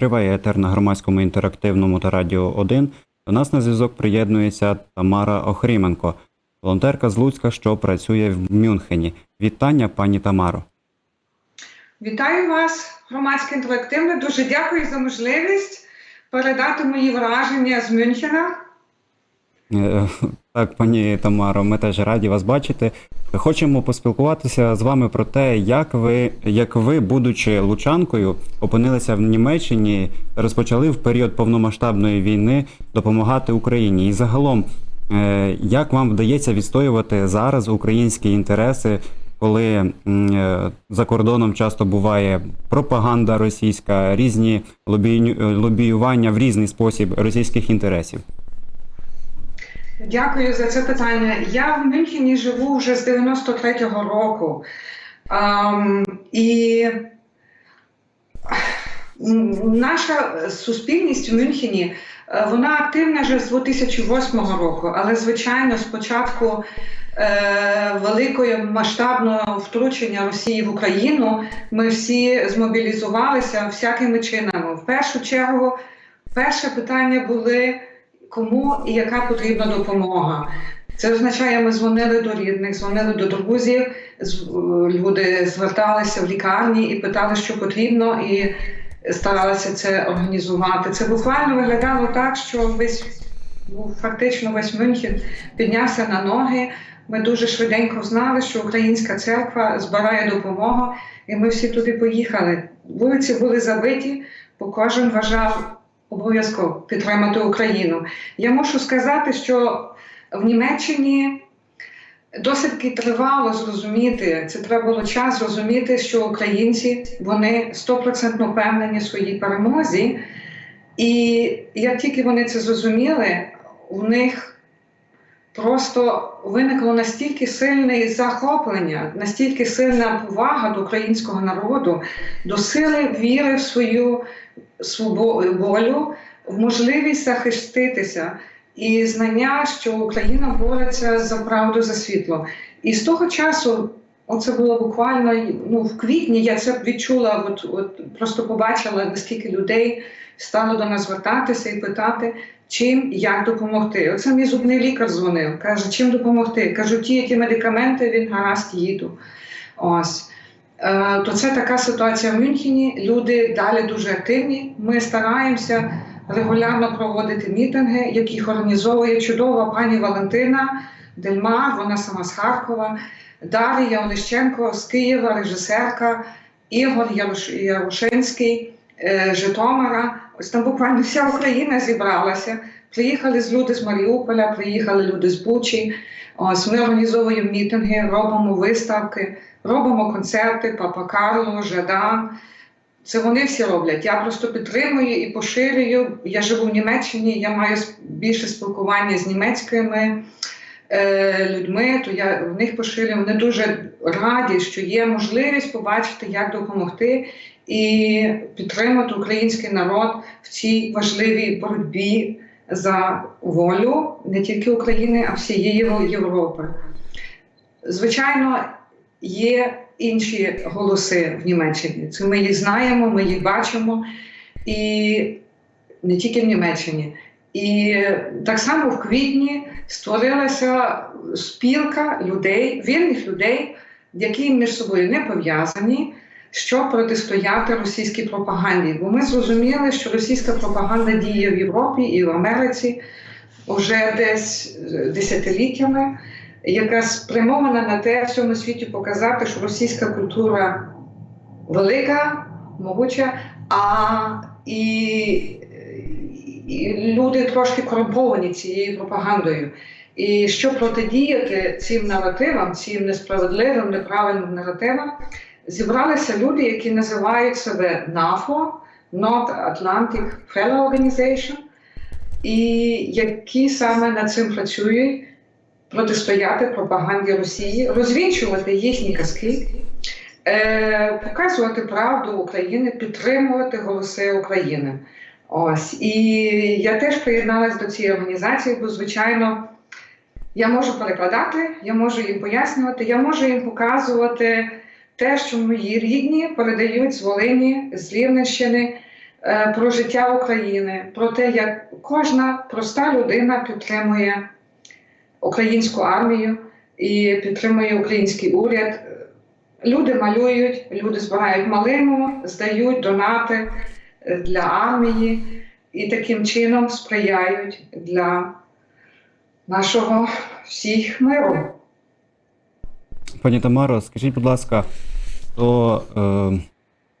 Триває етер на громадському інтерактивному та радіо 1. До нас на зв'язок приєднується Тамара Охріменко, волонтерка з Луцька, що працює в Мюнхені. Вітання, пані Тамаро. Вітаю вас, громадське інтерактивне. Дуже дякую за можливість передати мої враження з Мюнхена. Е, Так, пані Тамаро, ми теж раді вас бачити. Хочемо поспілкуватися з вами про те, як ви, як ви, будучи лучанкою, опинилися в Німеччині, розпочали в період повномасштабної війни допомагати Україні. І загалом, е, як вам вдається відстоювати зараз українські інтереси, коли е, за кордоном часто буває пропаганда російська, різні лобію- лобіювання в різний спосіб російських інтересів? Дякую за це питання. Я в Мюнхені живу вже з 93-го року. Ам, і наша суспільність в Мюнхені е, вона активна вже з 2008 року, але звичайно, спочатку е, великого масштабного втручення Росії в Україну ми всі змобілізувалися всякими чинами. В першу чергу, перше питання були кому і яка потрібна допомога. Це означає, ми дзвонили до рідних, дзвонили до друзів, люди зверталися в лікарні і питали, що потрібно, і старалися це організувати. Це буквально виглядало так, що весь ну, фактично весь Мюнхен піднявся на ноги. Ми дуже швиденько знали, що українська церква збирає допомогу, і ми всі туди поїхали. Вулиці були забиті, бо кожен вважав обов'язково підтримати Україну. Я мушу сказати, що в Німеччині досить тривало зрозуміти, це треба було час зрозуміти, що українці вони стопроцентно впевнені в своїй перемозі. І як тільки вони це зрозуміли, у них просто виникло настільки сильне захоплення, настільки сильна повага до українського народу, до сили віри в свою свобо- волю, можливість захиститися і знання, що Україна бореться за правду за світло. І з того часу, оце було буквально ну, в квітні, я це відчула, от, от просто побачила, наскільки людей стало до нас звертатися і питати, чим як допомогти. Оце мій зубний лікар дзвонив, каже, чим допомогти. Кажу, ті, які медикаменти, він гаразд їду. Ось. Е, То це така ситуація в Мюнхені. Люди далі дуже активні. Ми стараємося регулярно проводити мітинги, яких організовує чудова пані Валентина Дельмар, вона сама з Харкова, Дар'я Онищенко з Києва, режисерка, Ігор Яруш- Ярушинський, е, Житомира. Ось там буквально вся Україна зібралася. Приїхали з люди з Маріуполя, приїхали люди з Бучі. Ось ми організовуємо мітинги, робимо виставки, робимо концерти, Папа Карло, Жадан. Це вони всі роблять. Я просто підтримую і поширюю. Я живу в Німеччині, я маю більше спілкування з німецькими е, людьми, то я в них поширюю. Вони дуже раді, що є можливість побачити, як допомогти і підтримати український народ в цій важливій боротьбі за волю не тільки України, а всієї Європи. Звичайно, є інші голоси в Німеччині. Це ми їх знаємо, ми їх бачимо, і не тільки в Німеччині. І так само в квітні створилася спілка людей, вільних людей, які між собою не пов'язані, щоб протистояти російській пропаганді. Бо ми зрозуміли, що російська пропаганда діє в Європі і в Америці вже десь десятиліттями яка спрямована на те всьому світі показати, що російська культура велика, могуча, а і, і люди трошки корумповані цією пропагандою. І щоб протидіяти цим наративам, цим несправедливим, неправильним наративам, зібралися люди, які називають себе НАФО, North Atlantic Fellow Organization, і які саме над цим працюють протистояти пропаганді Росії, розвінчувати їхні казки, е, показувати правду України, підтримувати голоси України. Ось і я теж приєдналася до цієї організації, бо звичайно. Я можу перекладати, я можу їм пояснювати, я можу їм показувати те, що мої рідні передають з Волині, з Рівненщини, е, про життя України, про те, як кожна проста людина підтримує українську армію і підтримує український уряд. Люди малюють, люди збирають малину, здають донати е, для армії і таким чином сприяють для нашого всіх миру. Пані Тамаро, скажіть, будь ласка, то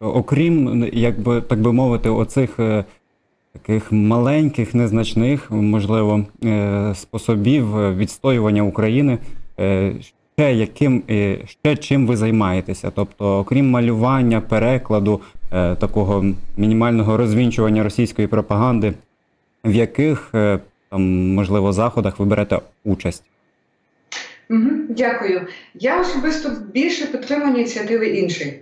е, окрім, як би, так би мовити, оцих е, таких маленьких, незначних, можливо, е, способів відстоювання України, е, ще яким е, ще чим ви займаєтеся? Тобто, окрім малювання, перекладу, такого мінімального розвінчування російської пропаганди, в яких там, можливо, заходах ви берете участь? Дякую. Я особисто більше підтримую ініціативи інших.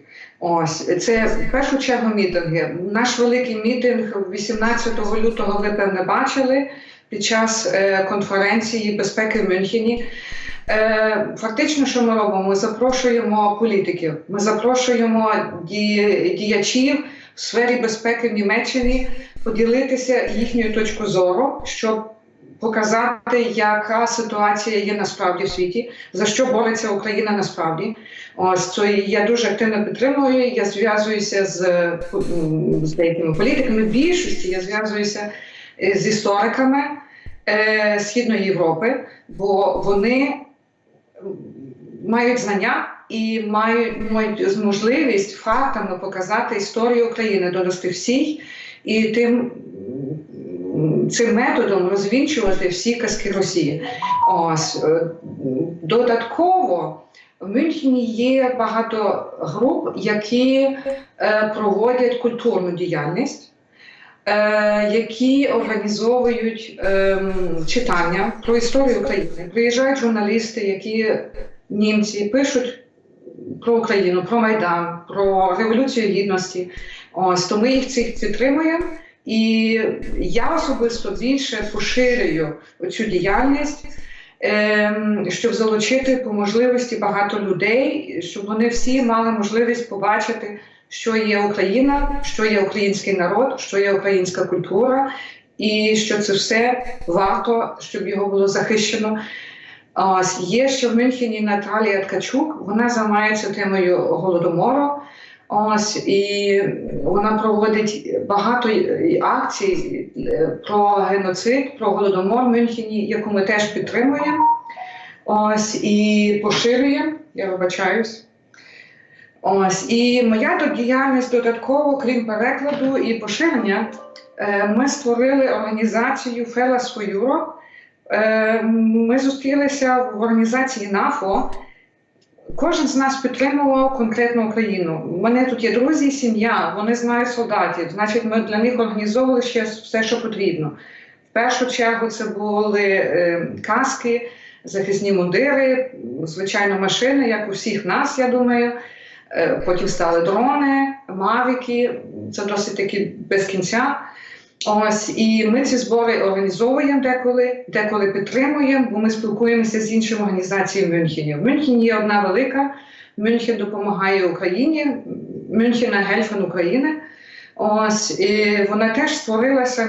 Ось це в першу чергу мітинги. Наш великий мітинг 18 лютого ви певне бачили під час е, конференції безпеки в Мюнхені. Е, фактично, що ми робимо? Ми запрошуємо політиків, ми запрошуємо ді- діячів в сфері безпеки в Німеччині поділитися їхньою точкою зору, щоб показати, яка ситуація є насправді в світі, за що бореться Україна насправді. Ось це я дуже активно підтримую. Я зв'язуюся з, з деякими політиками. Більшості я зв'язуюся е, з істориками е, Східної Європи, бо вони мають знання і мають, мають можливість фактами показати історію України, донести всіх і тим цим методом розвінчувати всі казки Росії. Ось е, додатково в Мюнхені є багато груп, які е, проводять культурну діяльність, е, які організовують ем, читання про історію України. Приїжджають журналісти, які німці пишуть про Україну, про Майдан, про Революцію Гідності. Ось то ми їх цих підтримуємо. І я особисто більше поширюю цю діяльність, ем, щоб залучити по можливості багато людей, щоб вони всі мали можливість побачити, що є Україна, що є український народ, що є українська культура, і що це все варто, щоб його було захищено. Є ще в Мюнхені Наталія Ткачук, вона займається темою голодомору. Ось і вона проводить багато акцій е, про геноцид, про голодомор в Мюнхені, яку ми теж підтримуємо. Ось і поширюємо. Я вибачаюсь. Ось і моя діяльність додатково, крім перекладу і поширення, е, ми створили організацію Europe. Е, Ми зустрілися в організації НАФО. Кожен з нас підтримував конкретну Україну. У мене тут є друзі, сім'я, вони знають солдатів. Значить, ми для них організовували ще все, що потрібно. В першу чергу це були е, каски, захисні мундири, звичайно, машини, як у всіх нас, я думаю. Е, Потім стали дрони, мавіки. Це досить таки без кінця. Ось і ми ці збори організовуємо деколи, деколи підтримуємо, бо ми спілкуємося з іншими організаціями в Мюнхені. В Мюнхені є одна велика. Мюнхен допомагає Україні, Мюнхена Гельфен України. Ось і вона теж створилася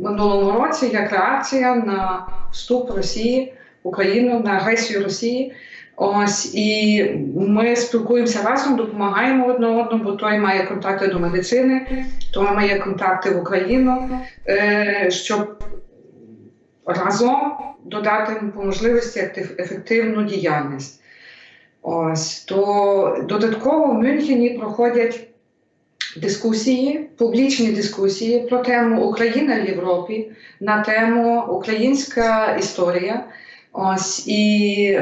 минулому році як реакція на вступ Росії в Україну, на агресію Росії. Ось і ми спілкуємося разом, допомагаємо одне одному, бо той має контакти до медицини, той має контакти в Україну, е, щоб разом додати по можливості ефективну діяльність. Ось то додатково в Мюнхені проходять дискусії, публічні дискусії про тему Україна в Європі, на тему Українська історія. Ось і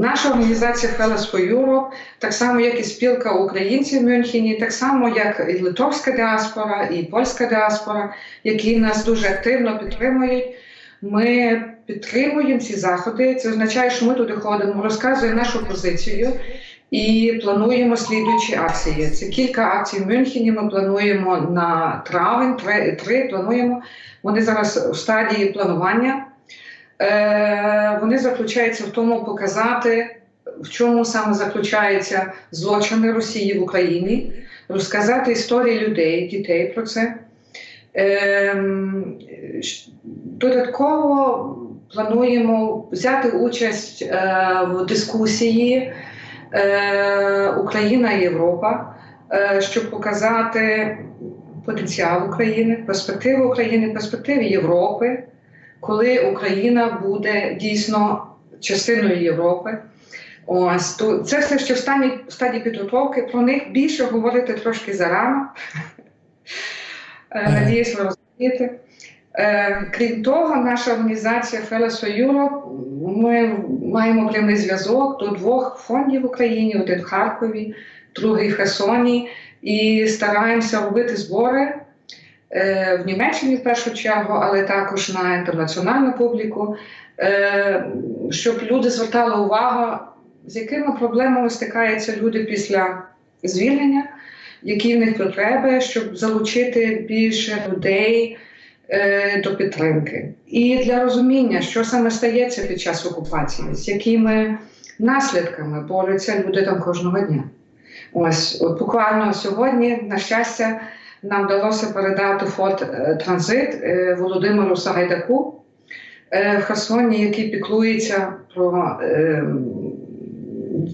наша організація Fellas for Europe, так само як і спілка українців в Мюнхені, так само як і литовська діаспора, і польська діаспора, які нас дуже активно підтримують. Ми підтримуємо ці заходи. Це означає, що ми туди ходимо, розказуємо нашу позицію і плануємо слідуючі акції. Це кілька акцій в Мюнхені. Ми плануємо на травень, три, три плануємо. Вони зараз у стадії планування. Е, вони заключаються в тому показати, в чому саме заключаються злочини Росії в Україні. розказати історії людей, дітей про це. Ем, Додатково плануємо взяти участь е, в дискусії е, Україна і Європа, щоб показати потенціал України, перспективи України, перспективи Європи, коли Україна буде дійсно частиною Європи. Ось то це все ще в стані, в стадії підготовки. Про них більше говорити трошки зарано. Е, Надіюсь, ви розумієте. Е, Крім того, наша організація Fellows Europe, ми маємо прямий зв'язок до двох фондів в Україні: один в Харкові, другий в Херсоні, і стараємося робити збори в Німеччині в першу чергу, але також на інтернаціональну публіку, е, щоб люди звертали увагу, з якими проблемами стикаються люди після звільнення, які в них потреби, щоб залучити більше людей е, до підтримки. І для розуміння, що саме стається під час окупації, з якими наслідками борються люди там кожного дня. Ось, буквально сьогодні, на щастя, нам вдалося передати фонд е, транзит е, Володимиру Сагайдаку е, в Херсоні, який піклується про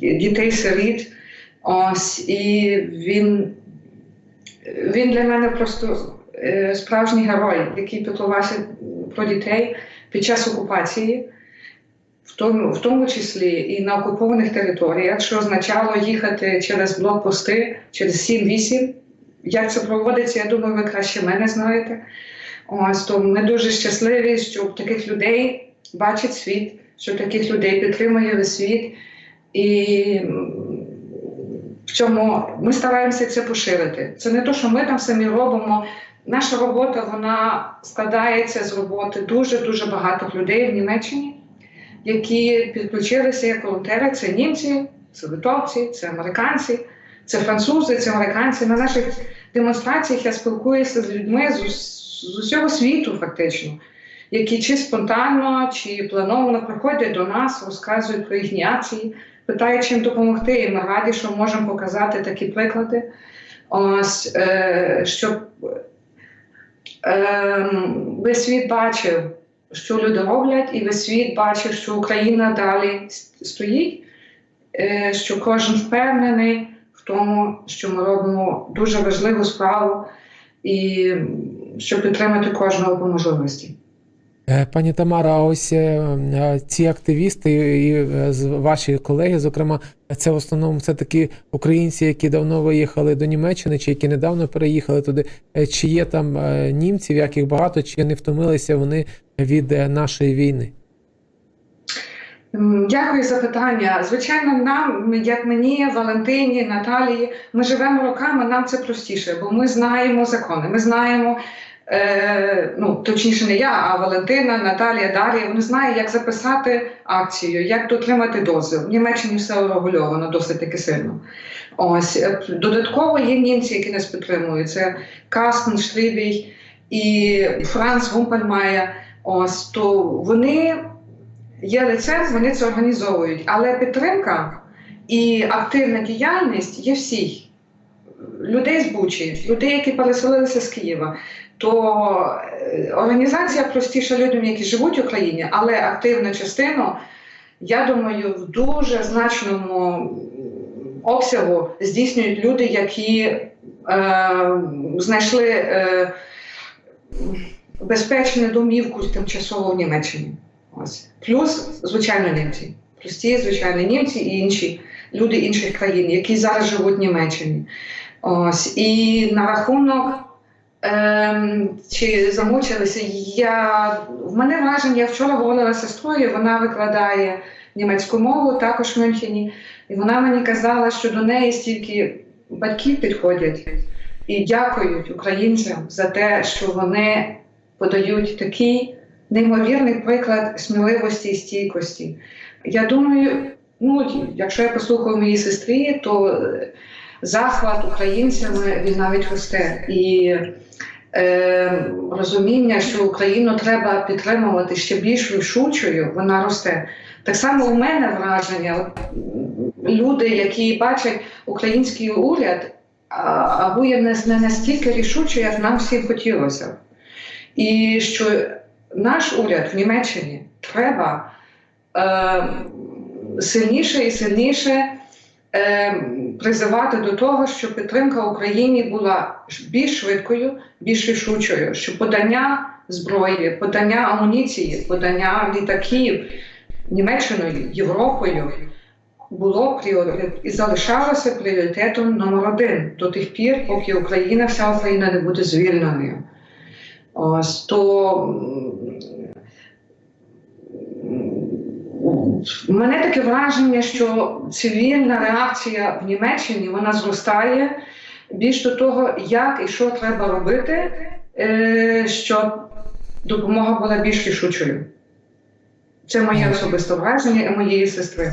дітей-сиріт. Ось, і він, він для мене просто справжній герой, який піклувався про дітей під час окупації, в тому, в тому числі і на окупованих територіях, що означало їхати через блокпости, через 7-8. Як це проводиться, я думаю, ви краще мене знаєте. Ось то ми дуже щасливі, що таких людей бачить світ, що таких людей підтримує світ. І в цьому ми стараємося це поширити. Це не те, що ми там самі робимо. Наша робота вона складається з роботи дуже дуже багатих людей в Німеччині, які підключилися як волонтери. Це німці, це литовці, це американці, це французи, це американці. На наших демонстраціях я спілкуюся з людьми з, з усього світу, фактично, які чи спонтанно, чи плановано приходять до нас, розказують про їхні акції, питають, чим допомогти. І ми раді, що можемо показати такі приклади. Ось, е, щоб е, весь світ бачив, що люди роблять, і весь світ бачив, що Україна далі стоїть, е, що кожен впевнений тому, що ми робимо дуже важливу справу, і щоб підтримати кожного по можливості. Е, Пані Тамара, ось е, е, ці активісти і ваші колеги, зокрема, це в основному це такі українці, які давно виїхали до Німеччини, чи які недавно переїхали туди. Чи є там німців, яких багато, чи не втомилися вони від нашої війни? Дякую за питання. Звичайно, нам, як мені, Валентині, Наталії, ми живемо роками, нам це простіше, бо ми знаємо закони. Ми знаємо, е, ну точніше, не я, а Валентина, Наталія, Дар'я. Вони знають, як записати акцію, як дотримати дози. В Німеччині все урегульовано досить таки сильно. Ось е, додатково є німці, які нас підтримують. Це Кастен Штрібій і Франц Гумпельмайер. Ось то вони є лицем, вони це організовують. Але підтримка і активна діяльність є всіх. Людей з Бучі, людей, які переселилися з Києва. То е, організація простіша людям, які живуть в Україні, але активну частину, я думаю, в дуже значному обсягу здійснюють люди, які е, знайшли е, безпечну домівку тимчасово в Німеччині. Ось. Плюс, звичайно, німці. Прості, звичайно, німці і інші люди інших країн, які зараз живуть в Німеччині. Ось. І на рахунок, ем, чи замучилися, я, в мене враження, я вчора говорила з сестрою, вона викладає німецьку мову також в Мюнхені, і вона мені казала, що до неї стільки батьків підходять і дякують українцям за те, що вони подають такий неймовірний приклад сміливості і стійкості. Я думаю, ну, якщо я послухаю моїй сестрі, то е, захват українцями він навіть росте. І е, розуміння, що Україну треба підтримувати ще більш рішучою, вона росте. Так само у мене враження, люди, які бачать український уряд, або є не настільки рішуче, як нам всім хотілося. І що наш уряд в Німеччині треба е, сильніше і сильніше е, призивати до того, щоб підтримка Україні була більш швидкою, більш рішучою, щоб подання зброї, подання амуніції, подання літаків Німеччиною, Європою було пріоритет і залишалося пріоритетом номер один до тих пір, поки Україна, вся Україна не буде звільненою. То в мене таке враження, що цивільна реакція в Німеччині вона зростає більш до того, як і що треба робити, е, щоб допомога була більш рішучою. Це моє особисте враження і моєї сестри.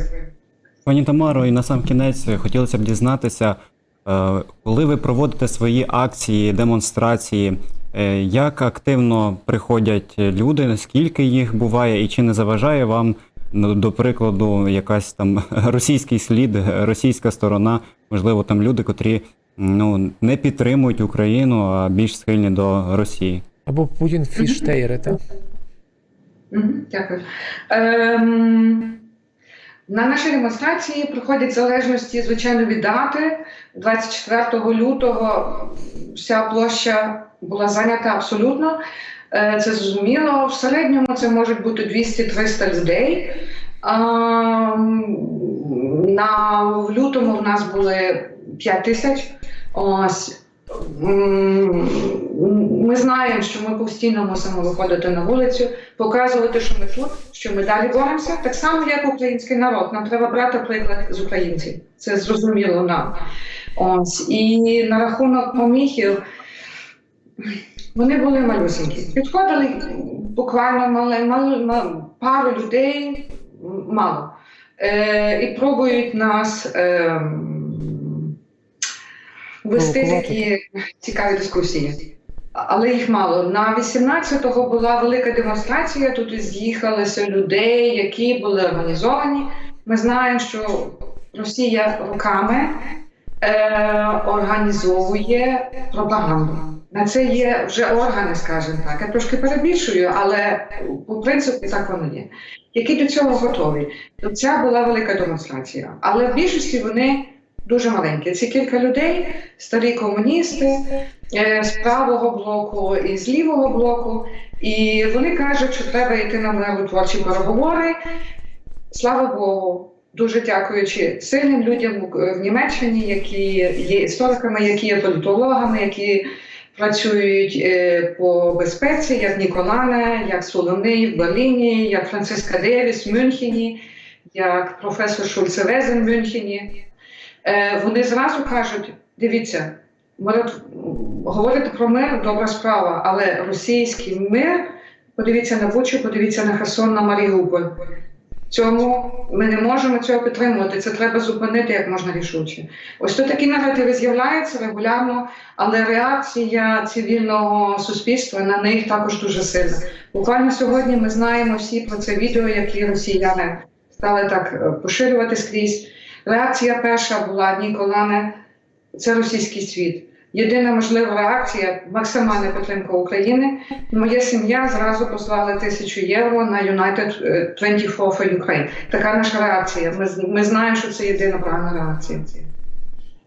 Пані Тамаро, і на сам кінець хотілося б дізнатися, е, коли ви проводите свої акції, демонстрації, як активно приходять люди, скільки їх буває, і чи не заважає вам, ну, до прикладу, якась там російський слід, російська сторона, можливо, там люди, котрі ну, не підтримують Україну, а більш схильні до Росії? Або Путін фіштейри, так? Дякую. Ем, на нашій демонстрації проходять в залежності, звичайно, від дати. 24 лютого вся площа була зайнята абсолютно. Е, Це зрозуміло. В середньому це можуть бути 200-300 людей. На, в лютому в нас були 5 тисяч. Ось. Ми знаємо, що ми постійно мусимо виходити на вулицю, показувати, що ми тут, що ми далі боремося. Так само, як український народ. Нам треба брати приклад з українців. Це зрозуміло нам. Ось. І на рахунок поміхів. Вони були малюсенькі. Підходили буквально мали, мали, мали, пару людей, мало. Е, і пробують нас е, вести такі цікаві дискусії. Але їх мало. На 18-го була велика демонстрація. Тут з'їхалися людей, які були організовані. Ми знаємо, що Росія руками е, організовує пропаганду. На це є вже органи, скажімо так. Я трошки перебільшую, але по принципі так воно є. Які до цього готові. То ця була велика демонстрація. Але в більшості вони дуже маленькі. Це кілька людей, старі комуністи е, з правого блоку і з лівого блоку. І вони кажуть, що треба йти на миротворчі переговори. Слава Богу, дуже дякуючи сильним людям в в Німеччині, які є істориками, які є політологами, які працюють е, по безпеці, як Ніколана, як Солоний в Берліні, як Франциска Девіс в Мюнхені, як професор Шульцевезен в Мюнхені. Е, Вони зразу кажуть: дивіться, говорити про мир добра справа, але російський мир, подивіться на Бучу, подивіться на Херсон, на Маріуполь. Цьому ми не можемо цього підтримувати. Це треба зупинити як можна рішуче. Ось тут такі наративи з'являються регулярно, але реакція цивільного суспільства на них також дуже сильна. Буквально сьогодні ми знаємо всі про це відео, які росіяни стали так е, поширювати скрізь. Реакція перша була Ніколане, це російський світ. Єдина можлива реакція максимальна підтримка України. Моя сім'я зразу послала тисячу євро на United е, 24 for Ukraine. Така наша реакція. Ми, ми знаємо, що це єдина правильна реакція.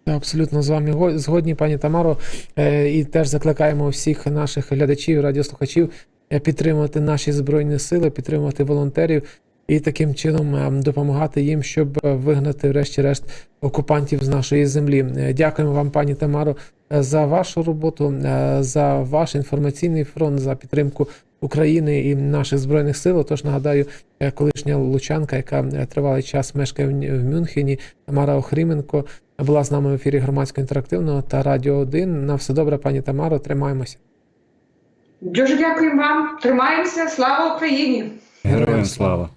Абсолютно з вами згодні, пані Тамаро, Е, і теж закликаємо всіх наших глядачів, радіослухачів е, підтримувати наші збройні сили, підтримувати волонтерів і таким чином е, допомагати їм, щоб е, вигнати, врешті-решт, окупантів з нашої землі. Е, Дякуємо вам, пані Тамаро, е, за вашу роботу, за ваш інформаційний фронт, за підтримку України і наших збройних сил. Тож нагадаю, колишня лучанка, яка тривалий час мешкає в Мюнхені, Тамара Охріменко була з нами в ефірі громадського інтерактивного та Радіо 1. На все добре, пані Тамаро, тримаємося. Дуже дякуємо вам. Тримаємося. Слава Україні! Героям слава!